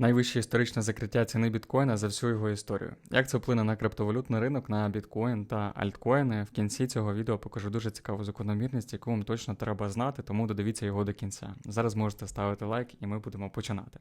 Найвище історичне закриття ціни біткоїна за всю його історію. Як це вплине на криптовалютний ринок, на біткоін та альткоїни? В кінці цього відео покажу дуже цікаву закономірність, яку вам точно треба знати, тому додивіться його до кінця. Зараз можете ставити лайк, і ми будемо починати.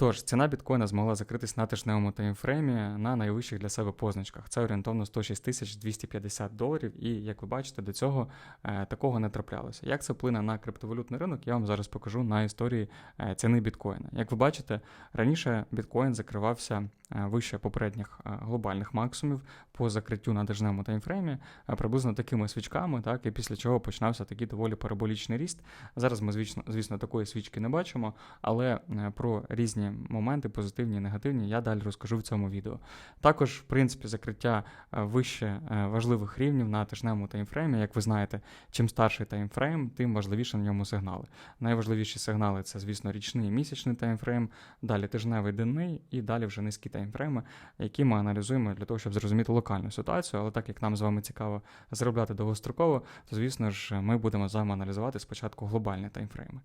Тож, ціна біткоїна змогла закритись на тижневому таймфреймі на найвищих для себе позначках. Це орієнтовно 106 тисяч 250 доларів, і як ви бачите, до цього е, такого не траплялося. Як це вплине на криптовалютний ринок, я вам зараз покажу на історії е, ціни біткоїна. Як ви бачите, раніше біткоін закривався е, вище попередніх глобальних максимумів по закриттю на тижневому таймфреймі, приблизно такими свічками, так, і після чого починався такий доволі параболічний ріст. Зараз ми, звісно, звісно, такої свічки не бачимо, але про різні моменти, позитивні і негативні, я далі розкажу в цьому відео. Також, в принципі, закриття е, вище е, важливих рівнів на тижневому таймфреймі. Як ви знаєте, чим старший таймфрейм, тим важливіше на ньому сигнали. Найважливіші сигнали це, звісно, річний і місячний таймфрейм, далі тижневий денний і далі вже низькі таймфрейми, які ми аналізуємо для того, щоб зрозуміти локальну ситуацію. Але так як нам з вами цікаво заробляти довгостроково, то звісно ж ми будемо з вами аналізувати спочатку глобальні таймфрейми.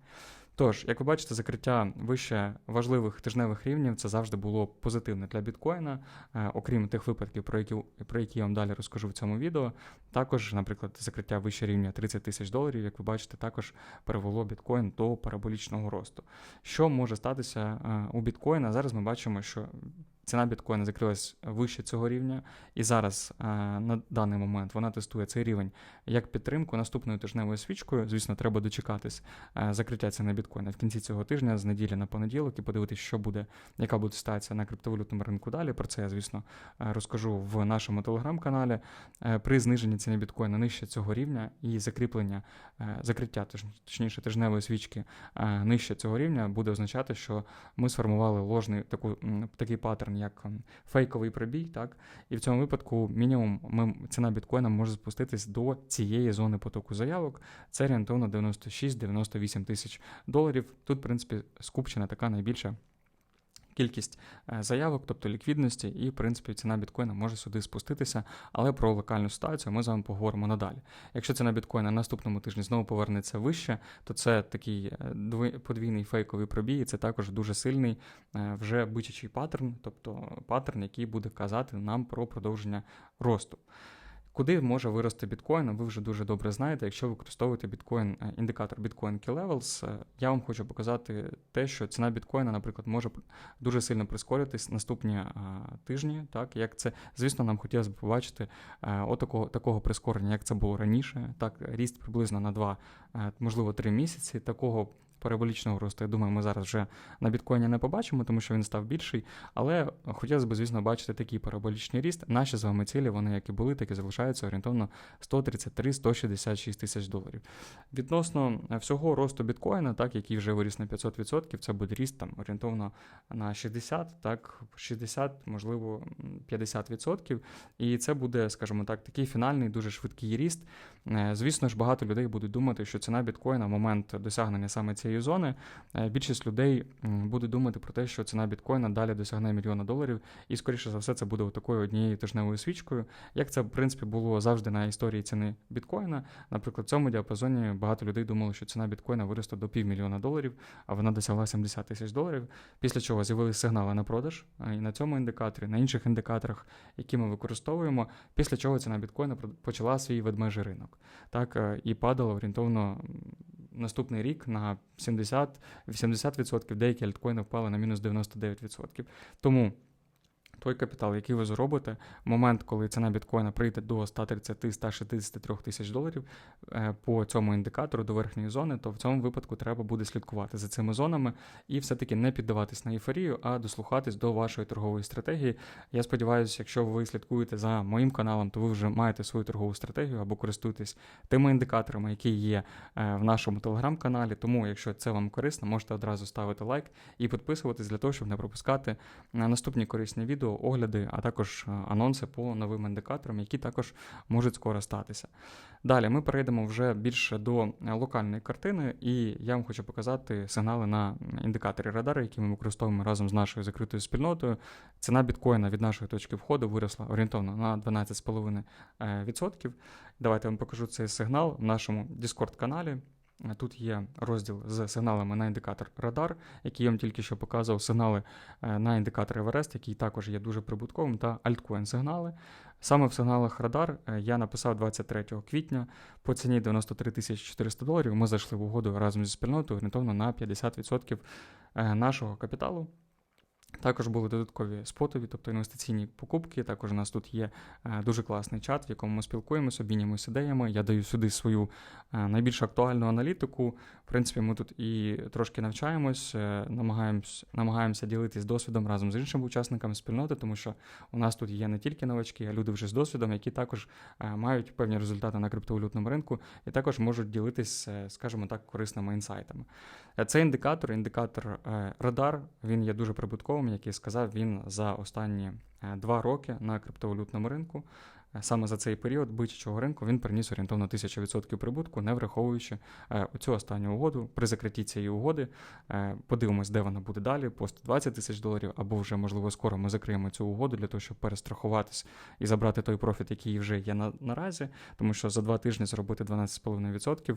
Тож, як ви бачите, закриття вище важливих тижневих рівнів це завжди було позитивне для біткоїна, е, окрім тих випадків, про які про які я вам далі розкажу в цьому відео. Також, наприклад, закриття вище рівня 30 тисяч доларів, як ви бачите, також перевело біткоін до параболічного росту. Що може статися е, у біткоїна? Зараз ми бачимо, що ціна біткоїна закрилась вище цього рівня, і зараз е, на даний момент вона тестує цей рівень як підтримку наступною тижневою свічкою. Звісно, треба дочекатись е, закриття ціни біткоїна в кінці цього тижня з неділі на понеділок і подивитися, що буде, яка буде ситуація на криптовалютному ринку далі. Про це я, звісно, е, розкажу в нашому телеграм-каналі. При зниженні ціни біткоїна нижче цього рівня і закріплення закриття, точніше тижневої свічки нижче цього рівня буде означати, що ми сформували ложний таку такий паттерн як фейковий пробій, так і в цьому випадку мінімум ми, ціна біткоїна може спуститись до цієї зони потоку заявок. Це орієнтовно 96-98 тисяч доларів. Тут, в принципі, скупчена така найбільша кількість е, заявок, тобто ліквідності, і в принципі ціна біткоїна може сюди спуститися, але про локальну ситуацію ми з вами поговоримо надалі. Якщо ціна біткоїна наступному тижні знову повернеться вище, то це такий е, подвійний фейковий пробій, і це також дуже сильний е, вже бичачий паттерн, тобто паттерн, який буде казати нам про продовження росту. Куди може вирости біткоін, ви вже дуже добре знаєте. Якщо використовуєте біткоін, е, індикатор Bitcoin Key Levels, е, я вам хочу показати те, що ціна біткоїна, наприклад, може дуже сильно прискоритись наступні е, тижні. Так, як це, звісно, нам хотілося б побачити отакого такого прискорення, як це було раніше. Так, ріст приблизно на 2, можливо, 3 місяці. Такого параболічного росту, я думаю, ми зараз вже на біткоїні не побачимо, тому що він став більший. Але хотілося б, звісно, бачити такий параболічний ріст. Наші з вами цілі, вони як і були, так і залишаються орієнтовно 133-166 тисяч доларів. Відносно всього росту біткоїна, так, який вже виріс на 500%, це буде ріст там орієнтовно на 60, так, 60, можливо, 50%. І це буде, скажімо так, такий фінальний, дуже швидкий ріст. Е, звісно ж, багато людей будуть думати, що ціна біткоїна в момент досягнення саме цієї зони, е, більшість людей буде думати про те, що ціна біткоїна далі досягне мільйона доларів, і, скоріше за все, це буде такою однією тижневою свічкою. Як це, в принципі, було завжди на історії ціни біткоїна. Наприклад, в цьому діапазоні багато людей думали, що ціна біткоїна виросте до півмільйона доларів, а вона досягла 70 тисяч доларів. Після чого з'явилися сигнали на продаж і на цьому індикаторі, на інших індикаторах, які ми використовуємо. Після чого ціна біткоїна почала свій ведмежий ринок. Так е, і падало орієнтовно наступний рік на 70-80%, деякі альткоїни впали на мінус 99%. Тому той капітал, який ви зробите, момент, коли ціна біткоїна прийде до 130-163 тисяч доларів е, по цьому індикатору до верхньої зони, то в цьому випадку треба буде слідкувати за цими зонами і все-таки не піддаватись на ейфорію, а дослухатись до вашої торгової стратегії. Я сподіваюся, якщо ви слідкуєте за моїм каналом, то ви вже маєте свою торгову стратегію або користуєтесь тими індикаторами, які є е, в нашому телеграм-каналі. Тому, якщо це вам корисно, можете одразу ставити лайк і підписуватись для того, щоб не пропускати наступні корисні відео огляди, а також е, анонси по новим індикаторам, які також можуть скоро статися. Далі ми перейдемо вже більше до е, локальної картини, і я вам хочу показати сигнали на індикаторі радари, які ми використовуємо разом з нашою закритою спільнотою. Ціна біткоїна від нашої точки входу виросла орієнтовно на 12,5%. Давайте я вам покажу цей сигнал в нашому Discord каналі. Тут є розділ з сигналами на індикатор радар, який я вам тільки що показував, сигнали е, на індикатор Everest, який також є дуже прибутковим, та альткоін сигнали. Саме в сигналах радар е, я написав 23 квітня по ціні 93 тисячі 400 доларів. Ми зайшли в угоду разом зі спільнотою орієнтовно на 50% е, нашого капіталу. Також були додаткові спотові, тобто інвестиційні покупки. Також у нас тут є е, дуже класний чат, в якому ми спілкуємося, обмінюємося ідеями. Я даю сюди свою е, найбільш актуальну аналітику. В принципі, ми тут і трошки навчаємось, е, намагаємось, намагаємося ділитись досвідом разом з іншими учасниками спільноти, тому що у нас тут є не тільки новачки, а люди вже з досвідом, які також мають певні результати на криптовалютному ринку і також можуть ділитись, скажімо так, корисними інсайтами. Це індикатор, індикатор радар. Він є дуже прибутковим, як який сказав, він за останні е, два роки на криптовалютному ринку. Е, Саме за цей період бичачого ринку він приніс орієнтовно 1000% прибутку, не враховуючи е, цю останню угоду. При закритті цієї угоди е, подивимось, де вона буде далі, по 120 тисяч доларів, або вже можливо скоро ми закриємо цю угоду для того, щоб перестрахуватись і забрати той профіт, який вже є на, наразі, тому що за два тижні зробити 12,5%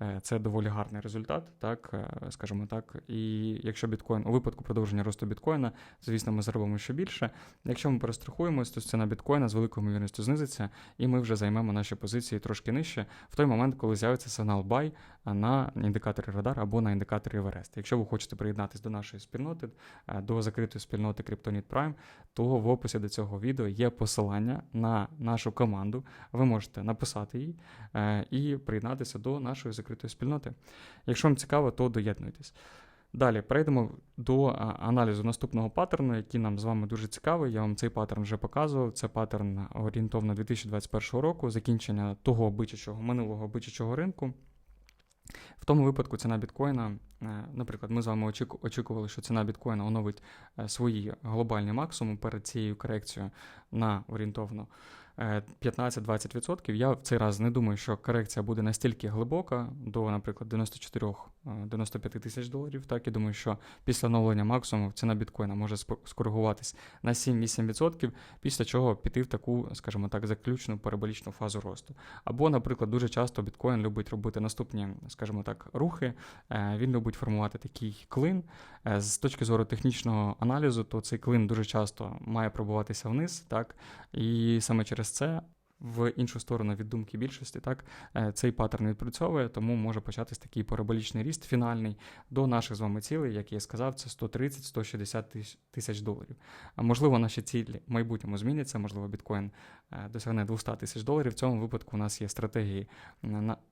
е, це доволі гарний результат, так скажімо так. І якщо біткоін у випадку продовження росту біткоїна, звісно, ми заробимо ще більше. Якщо ми перестрахуємось, то ціна біткоїна з великою ймовірністю знизиться, і ми вже займемо наші позиції трошки нижче в той момент, коли з'явиться сигнал buy на індикаторі радар або на індикаторі Everest. Якщо ви хочете приєднатися до нашої спільноти, е, до закритої спільноти Kryptonit Prime, то в описі до цього відео є посилання на нашу команду. Ви можете написати їй е, і приєднатися до нашої закритої спільноти. Якщо вам цікаво, то доєднуйтесь. Далі перейдемо до аналізу наступного паттерну, який нам з вами дуже цікавий. Я вам цей паттерн вже показував. Це паттерн орієнтовно 2021 року, закінчення того бичачого минулого бичачого ринку. В тому випадку ціна біткоїна, е, наприклад, ми з вами очікували, що ціна біткоїна оновить е, свої глобальні максимуми перед цією корекцією на орієнтовно 15-20%. Я в цей раз не думаю, що корекція буде настільки глибока до, наприклад, 94-95 тисяч доларів. Так, я думаю, що після оновлення максимуму ціна біткоїна може скоригуватись на 7-8%, після чого піти в таку, скажімо так, заключну параболічну фазу росту. Або, наприклад, дуже часто біткоін любить робити наступні, скажімо так, рухи. Е, Він любить формувати такий клин. Е, З точки зору технічного аналізу, то цей клин дуже часто має пробуватися вниз, так, і саме через це. В іншу сторону від думки більшості, так е, цей паттерн відпрацьовує, тому може початись такий параболічний ріст фінальний до наших з вами цілей, як я сказав, це 130-160 тисяч- доларів. А можливо, наші цілі в майбутньому зміняться, можливо, біткоін е, досягне 200 тисяч доларів. В цьому випадку у нас є стратегії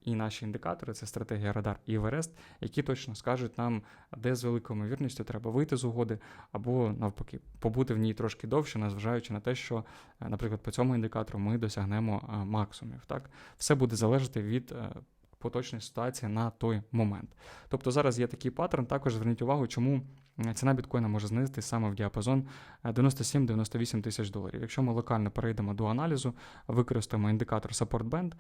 і наші індикатори, це стратегія Радар і Everest, які точно скажуть нам, де з великою ймовірністю треба вийти з угоди, або навпаки, побути в ній трошки довше, незважаючи на те, що, е, наприклад, по цьому індикатору ми досягнемо е, максимумів. Так? Все буде залежати від. е, Поточної ситуації на той момент. Тобто зараз є такий паттерн. Також зверніть увагу, чому е, ціна біткоїна може знизитись саме в діапазон е, 97-98 тисяч доларів. Якщо ми локально перейдемо до аналізу, використаємо індикатор Support Band,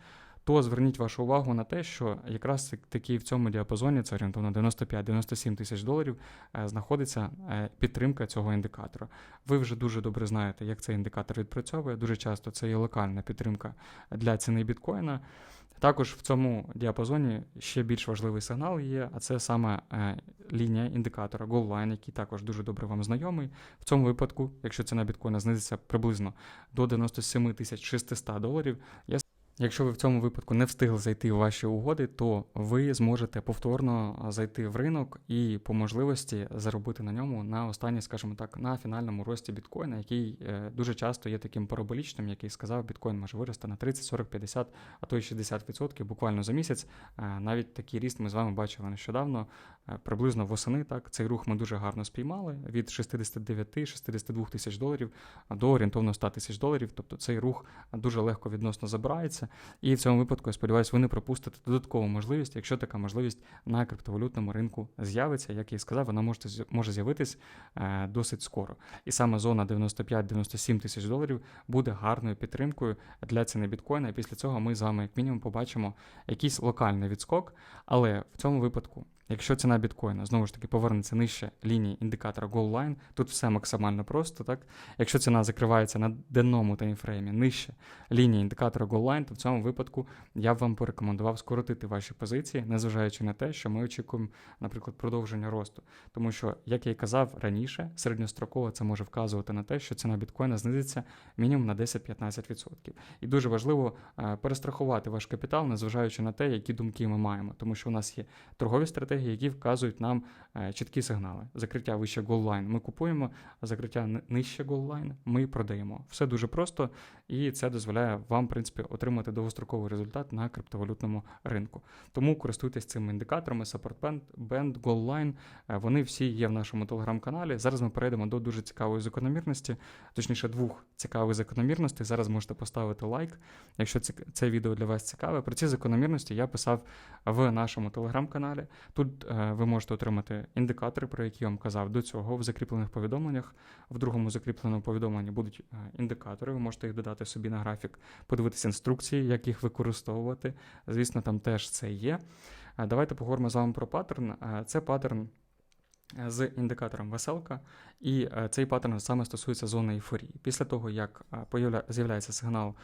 то зверніть вашу увагу на те, що якраз таки в цьому діапазоні, це орієнтовно 95-97 тисяч доларів, е, знаходиться е, підтримка цього індикатора. Ви вже дуже добре знаєте, як цей індикатор відпрацьовує. Дуже часто це є локальна підтримка для ціни біткоїна. Також в цьому діапазоні ще більш важливий сигнал є, а це саме е, лінія індикатора Goal Line, який також дуже добре вам знайомий. В цьому випадку, якщо ціна біткоїна знизиться приблизно до 97 тисяч 600 доларів, я Якщо ви в цьому випадку не встигли зайти у ваші угоди, то ви зможете повторно зайти в ринок і по можливості заробити на ньому на останній, скажімо так, на фінальному рості біткоїна, який е, дуже часто є таким параболічним, який сказав, біткоін може вирости на 30, 40, 50, а то й 60% буквально за місяць. Е, Навіть такий ріст ми з вами бачили нещодавно, приблизно восени. Так, цей рух ми дуже гарно спіймали від 69-62 тисяч доларів до орієнтовно 100 тисяч доларів. Тобто цей рух дуже легко відносно забирається. І в цьому випадку, я сподіваюся, ви не пропустите додаткову можливість, якщо така можливість на криптовалютному ринку з'явиться. Як я і сказав, вона може, може з'явитись е, досить скоро. І саме зона 95-97 тисяч доларів буде гарною підтримкою для ціни біткоїна. І після цього ми з вами, як мінімум, побачимо якийсь локальний відскок. Але в цьому випадку Якщо ціна біткоїна знову ж таки повернеться нижче лінії індикатора Goal Line, тут все максимально просто, так? Якщо ціна закривається на денному таймфреймі нижче лінії індикатора Goal Line, то в цьому випадку я б вам порекомендував скоротити ваші позиції, незважаючи на те, що ми очікуємо, наприклад, продовження росту. Тому що, як я й казав раніше, середньостроково це може вказувати на те, що ціна біткоїна знизиться мінімум на 10-15%. І дуже важливо е, перестрахувати ваш капітал, незважаючи на те, які думки ми маємо, тому що у нас є торгові стратегії, які вказують нам е, чіткі сигнали. Закриття вище голлайн ми купуємо, а закриття нижче голлайн ми продаємо. Все дуже просто, і це дозволяє вам, в принципі, отримати довгостроковий результат на криптовалютному ринку. Тому користуйтесь цими індикаторами Support Band, Goal Е, Вони всі є в нашому телеграм-каналі. Зараз ми перейдемо до дуже цікавої закономірності, точніше, двох цікавих закономірностей. Зараз можете поставити лайк, якщо це відео для вас цікаве. Про ці закономірності я писав в нашому телеграм-каналі. Тут е, ви можете отримати індикатори, про які я вам казав до цього в закріплених повідомленнях. В другому закріпленому повідомленні будуть е, індикатори. Ви можете їх додати собі на графік, подивитися інструкції, як їх використовувати. Звісно, там теж це є. Е, Давайте поговоримо з вами про паттерн. Це паттерн з індикатором веселка, і цей паттерн саме стосується зони ейфорії. Після того, як з'являється сигнал,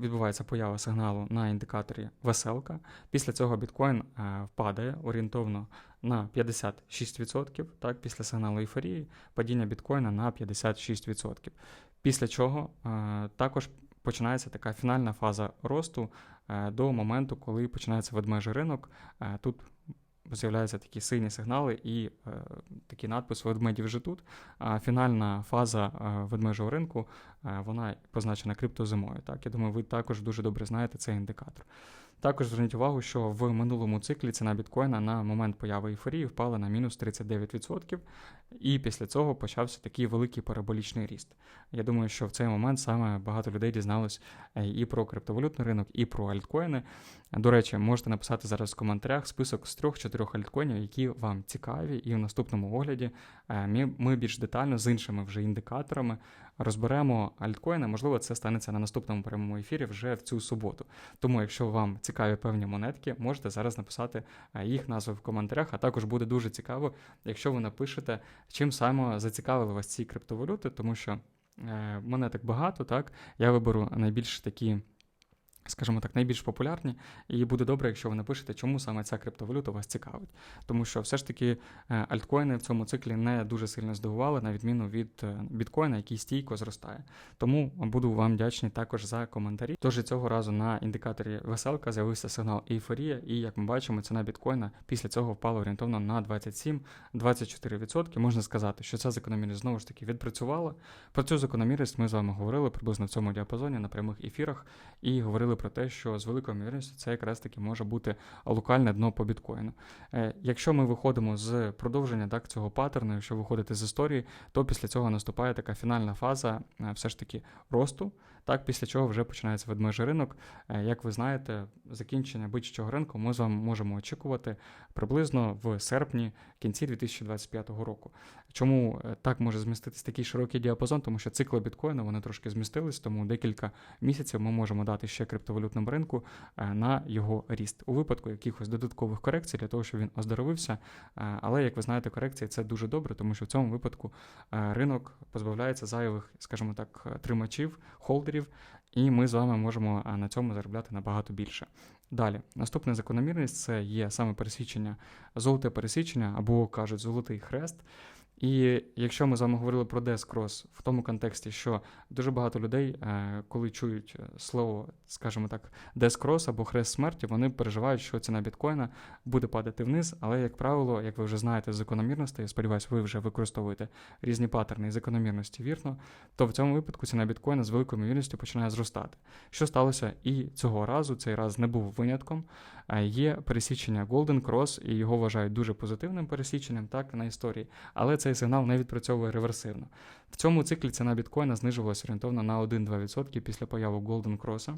відбувається поява сигналу на індикаторі веселка, після цього біткоін е, впадає орієнтовно на 56%, так, після сигналу ейфорії, падіння біткоїна на 56%. Після чого е, також починається така фінальна фаза росту е, до моменту, коли починається ведмежий ринок. Е, Тут з'являються такі сині сигнали і е, такий надпис ведмеді вже тут. А фінальна фаза е, ведмежого ринку е, вона позначена криптозимою. Так, я думаю, ви також дуже добре знаєте цей індикатор. Також зверніть увагу, що в минулому циклі ціна біткоїна на момент появи ейфорії впала на мінус 39%, і після цього почався такий великий параболічний ріст. Я думаю, що в цей момент саме багато людей дізналось е, і про криптовалютний ринок, і про альткоїни. До речі, можете написати зараз в коментарях список з трьох-чотирьох альткоїнів, які вам цікаві, і в наступному огляді е, ми більш детально з іншими вже індикаторами розберемо альткоїни. Можливо, це станеться на наступному прямому ефірі вже в цю суботу. Тому, якщо вам цікаві певні монетки, можете зараз написати е, їх назви в коментарях. А також буде дуже цікаво, якщо ви напишете, чим саме зацікавили вас ці криптовалюти, тому що е, монеток багато, так я виберу найбільш такі. Скажімо так, найбільш популярні, і буде добре, якщо ви напишете, чому саме ця криптовалюта вас цікавить. Тому що все ж таки е, альткоїни в цьому циклі не дуже сильно здивували, на відміну від е, біткоїна, який стійко зростає. Тому буду вам вдячний також за коментарі. Тож і цього разу на індикаторі веселка з'явився сигнал ейфорія, і як ми бачимо, ціна біткоїна після цього впала орієнтовно на 27-24%. Можна сказати, що ця закономірність знову ж таки відпрацювала. Про цю закономірність ми з вами говорили приблизно в цьому діапазоні на прямих ефірах, і говорили про те, що з великою ймовірністю це якраз таки може бути локальне дно по біткоїну. Е, Якщо ми виходимо з продовження так, цього паттерну, якщо виходити з історії, то після цього наступає така фінальна фаза е, все ж таки росту. Так, після чого вже починається ведмежий ринок. Е, Як ви знаєте, закінчення будь-чого ринку ми з вами можемо очікувати приблизно в серпні, кінці 2025 року. Чому так може зміститись такий широкий діапазон? Тому що цикли біткоїну вони трошки змістились, тому декілька місяців ми можемо дати ще криптовалютному ринку е, на його ріст у випадку якихось додаткових корекцій для того, щоб він оздоровився. Е, Але як ви знаєте, корекції це дуже добре, тому що в цьому випадку е, ринок позбавляється зайвих, скажімо так, тримачів, холдерів, і ми з вами можемо на цьому заробляти набагато більше. Далі, наступна закономірність це є саме пересвідчення, золоте пересвідчення або кажуть золотий хрест. І якщо ми з вами говорили про Дескрос в тому контексті, що дуже багато людей, е, коли чують е, слово, скажімо так, Дескрос або хрест смерті, вони переживають, що ціна біткоїна буде падати вниз. Але, як правило, як ви вже знаєте з закономірності, я сподіваюся, ви вже використовуєте різні паттерни і закономірності вірно, то в цьому випадку ціна біткоїна з великою ймовірністю починає зростати. Що сталося і цього разу, цей раз не був винятком. Є пересічення Golden Cross, і його вважають дуже позитивним пересіченням, так на історії, але цей сигнал не відпрацьовує реверсивно. В цьому циклі ціна біткоїна знижувалася орієнтовно на 1-2% після появи Golden Cross.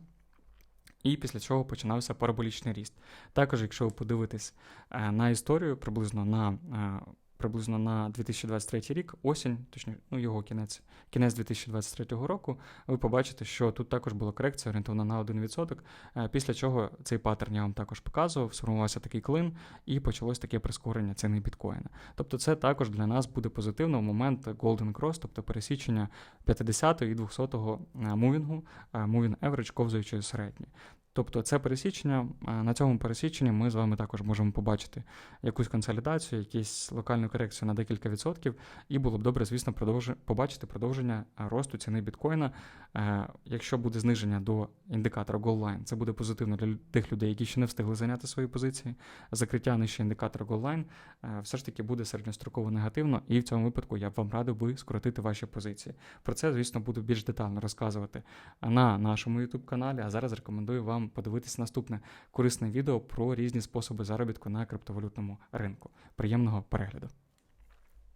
І після чого починався параболічний ріст. Також, якщо ви подивитесь е, на історію, приблизно на е, приблизно на 2023 рік, осінь, точніше, ну його кінець, кінець 2023 року, ви побачите, що тут також була корекція орієнтована на 1%, е, після чого цей паттерн я вам також показував, сформувався такий клин і почалось таке прискорення ціни біткоїна. Тобто це також для нас буде позитивно в момент Golden Cross, тобто пересічення 50 і 200 мувінгу, moving average ковзуючої середньої. Тобто це пересічення, е, на цьому пересіченні ми з вами також можемо побачити якусь консолідацію, якусь локальну корекцію на декілька відсотків, і було б добре, звісно, продовж... побачити продовження е, росту ціни біткоїна. Е, Якщо буде зниження до індикатора Goldline, це буде позитивно для тих людей, які ще не встигли зайняти свої позиції. Закриття нижче індикатора Goldline все ж таки буде середньостроково негативно, і в цьому випадку я б вам радив би скоротити ваші позиції. Про це, звісно, буду більш детально розказувати на нашому YouTube каналі. А зараз рекомендую вам подивитись наступне корисне відео про різні способи заробітку на криптовалютному ринку. Приємного перегляду!